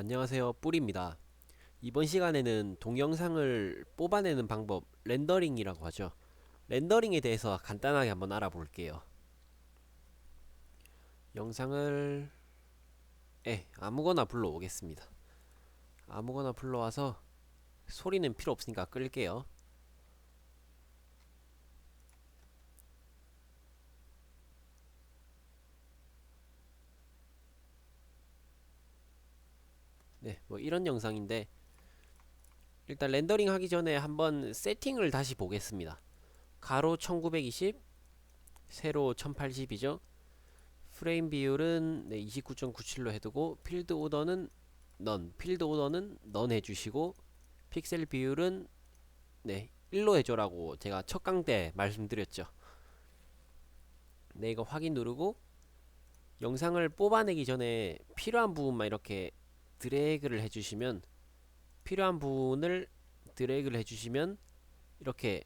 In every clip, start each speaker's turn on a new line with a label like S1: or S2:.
S1: 안녕하세요 뿌리입니다. 이번 시간에는 동영상을 뽑아내는 방법 렌더링이라고 하죠. 렌더링에 대해서 간단하게 한번 알아볼게요. 영상을 예, 아무거나 불러오겠습니다. 아무거나 불러와서 소리는 필요 없으니까 끌게요 네, 뭐 이런 영상인데 일단 렌더링 하기 전에 한번 세팅을 다시 보겠습니다. 가로 1920, 세로 1080이죠. 프레임 비율은 네, 29.97로 해두고 필드 오더는 넌, 필드 오더는 넌 해주시고 픽셀 비율은 네 1로 해줘라고 제가 첫 강 때 말씀드렸죠. 네 이거 확인 누르고 영상을 뽑아내기 전에 필요한 부분만 이렇게 드래그를 해주시면 필요한 부분을 드래그를 해주시면 이렇게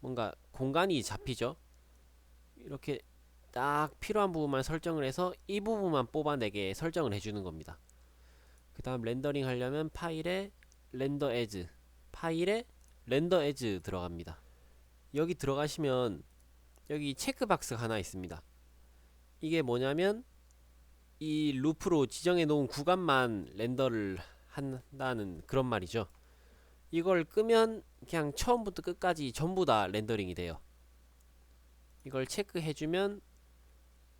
S1: 뭔가 공간이 잡히죠? 이렇게 딱 필요한 부분만 설정을 해서 이 부분만 뽑아내게 설정을 해주는 겁니다. 그 다음 렌더링 하려면 파일에 렌더 에즈 파일에 렌더 에즈 들어갑니다. 여기 들어가시면 여기 체크박스 하나 있습니다. 이게 뭐냐면 이 루프로 지정해 놓은 구간만 렌더를 한다는 그런 말이죠. 이걸 끄면 그냥 처음부터 끝까지 전부 다 렌더링이 돼요. 이걸 체크해 주면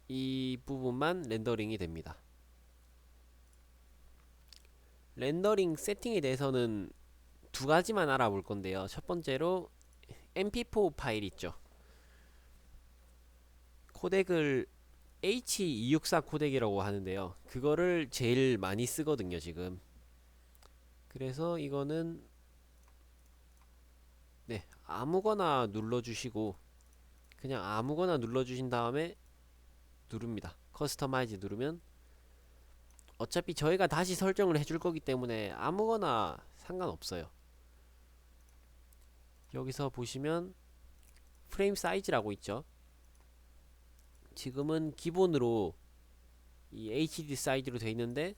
S1: 이 부분만 렌더링이 됩니다. 렌더링 세팅에 대해서는 두 가지만 알아볼 건데요. 첫 번째로 mp4 파일 있죠. 코덱을 H264 코덱이라고 하는데요. 그거를 제일 많이 쓰거든요, 지금. 그래서 이거는 네, 아무거나 눌러 주시고 그냥 아무거나 눌러 주신 다음에 누릅니다. 커스터마이즈 누르면 어차피 저희가 다시 설정을 해줄 거기 때문에 아무거나 상관없어요. 여기서 보시면 프레임 사이즈라고 있죠. 지금은 기본으로 이 HD 사이즈로 되어 있는데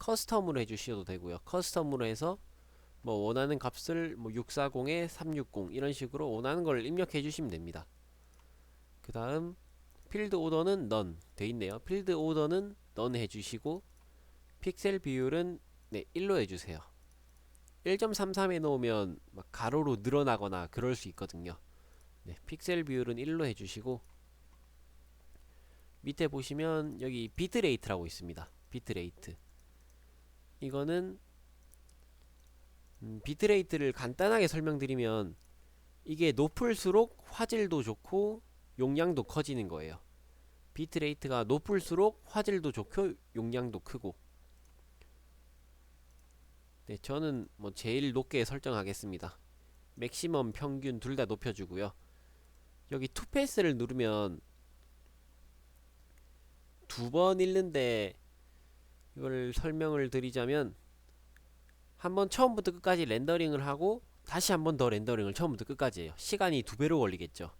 S1: 커스텀으로 해주셔도 되고요. 커스텀으로 해서 뭐 원하는 값을 뭐 640에 360 이런 식으로 원하는 걸 입력해 주시면 됩니다. 그 다음 필드 오더는 넌 돼 있네요. 필드 오더는 넌 해주시고 픽셀 비율은 네 1로 해주세요. 1.33에 놓으면 막 가로로 늘어나거나 그럴 수 있거든요. 네, 픽셀 비율은 1로 해주시고 밑에 보시면 여기 비트레이트라고 있습니다. 비트레이트 이거는 음, 비트레이트를 간단하게 설명드리면 이게 높을수록 화질도 좋고 용량도 커지는 거예요. 비트레이트가 높을수록 화질도 좋고 용량도 크고 네, 저는 뭐 제일 높게 설정하겠습니다. 맥시멈 평균 둘 다 높여주고요. 여기 투패스를 누르면 두 번 읽는데 이걸 설명을 드리자면 한 번 처음부터 끝까지 렌더링을 하고 다시 한 번 더 렌더링을 처음부터 끝까지 해요. 시간이 두 배로 걸리겠죠.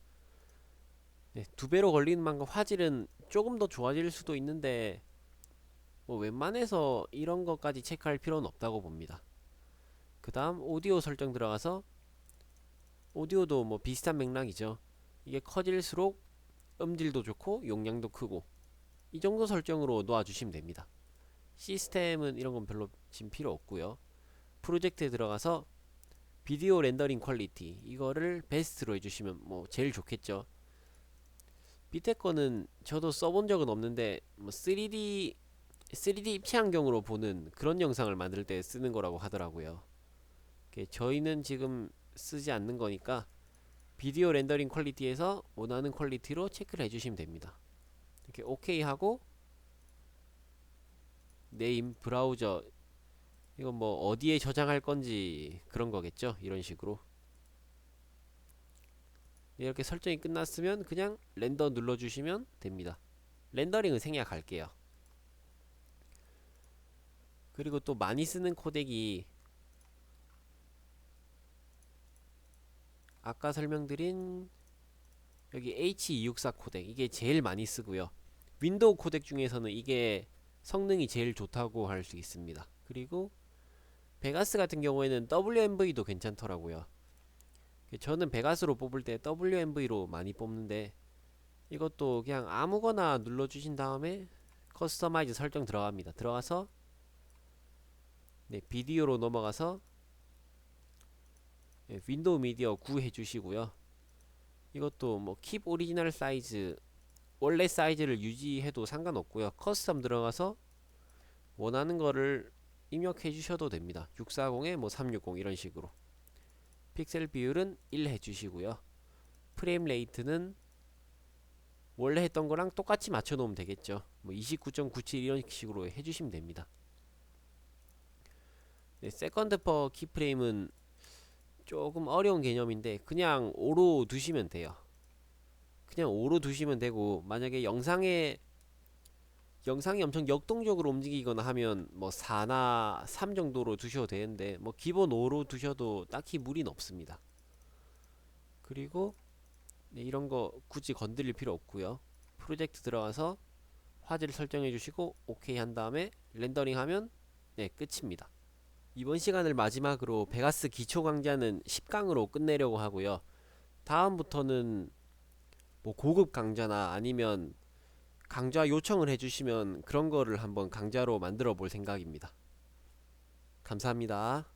S1: 네, 두 배로 걸리는 만큼 화질은 조금 더 좋아질 수도 있는데 뭐 웬만해서 이런 것까지 체크할 필요는 없다고 봅니다. 그 다음 오디오 설정 들어가서 오디오도 뭐 비슷한 맥락이죠. 이게 커질수록 음질도 좋고 용량도 크고 이 정도 설정으로 놓아주시면 됩니다. 시스템은 이런 건 별로 지금 필요 없고요. 프로젝트에 들어가서 비디오 렌더링 퀄리티 이거를 베스트로 해주시면 뭐 제일 좋겠죠. 밑에 거는 저도 써본 적은 없는데 뭐 3D 3D 입체 환경으로 보는 그런 영상을 만들 때 쓰는 거라고 하더라고요. 저희는 지금 쓰지 않는 거니까 비디오 렌더링 퀄리티에서 원하는 퀄리티로 체크를 해주시면 됩니다. 이렇게 OK 하고 네임 브라우저 이건 뭐 어디에 저장할 건지 그런 거겠죠. 이런 식으로 이렇게 설정이 끝났으면 그냥 렌더 눌러주시면 됩니다. 렌더링은 생략할게요. 그리고 또 많이 쓰는 코덱이 아까 설명드린 여기 H264 코덱 이게 제일 많이 쓰고요. 윈도우 코덱 중에서는 이게 성능이 제일 좋다고 할 수 있습니다. 그리고 베가스 같은 경우에는 WMV도 괜찮더라고요. 저는 베가스로 뽑을 때 WMV로 많이 뽑는데 이것도 그냥 아무거나 눌러주신 다음에 커스터마이즈 설정 들어갑니다. 들어가서 네, 비디오로 넘어가서 예, 윈도우 미디어 9 해주시고요. 이것도 뭐 킵 오리지널 사이즈 원래 사이즈를 유지해도 상관없고요. 커스텀 들어가서 원하는 거를 입력해 주셔도 됩니다. 640에 뭐 360 이런 식으로. 픽셀 비율은 1 해주시고요. 프레임 레이트는 원래 했던 거랑 똑같이 맞춰 놓으면 되겠죠. 뭐 29.97 이런 식으로 해주시면 됩니다. 네, 세컨드 퍼 키프레임은 조금 어려운 개념인데 그냥 5로 두시면 돼요. 그냥 5로 두시면 되고 만약에 영상에 영상이 엄청 역동적으로 움직이거나 하면 뭐 4나 3 정도로 두셔도 되는데 뭐 기본 5로 두셔도 딱히 무리는 없습니다. 그리고 네, 이런 거 굳이 건드릴 필요 없고요. 프로젝트 들어가서 화질 설정해 주시고 오케이 한 다음에 렌더링 하면 네, 끝입니다. 이번 시간을 마지막으로 베가스 기초 강좌는 10강으로 끝내려고 하고요. 다음부터는 뭐 고급 강좌나 아니면 강좌 요청을 해주시면 그런 거를 한번 강좌로 만들어 볼 생각입니다. 감사합니다.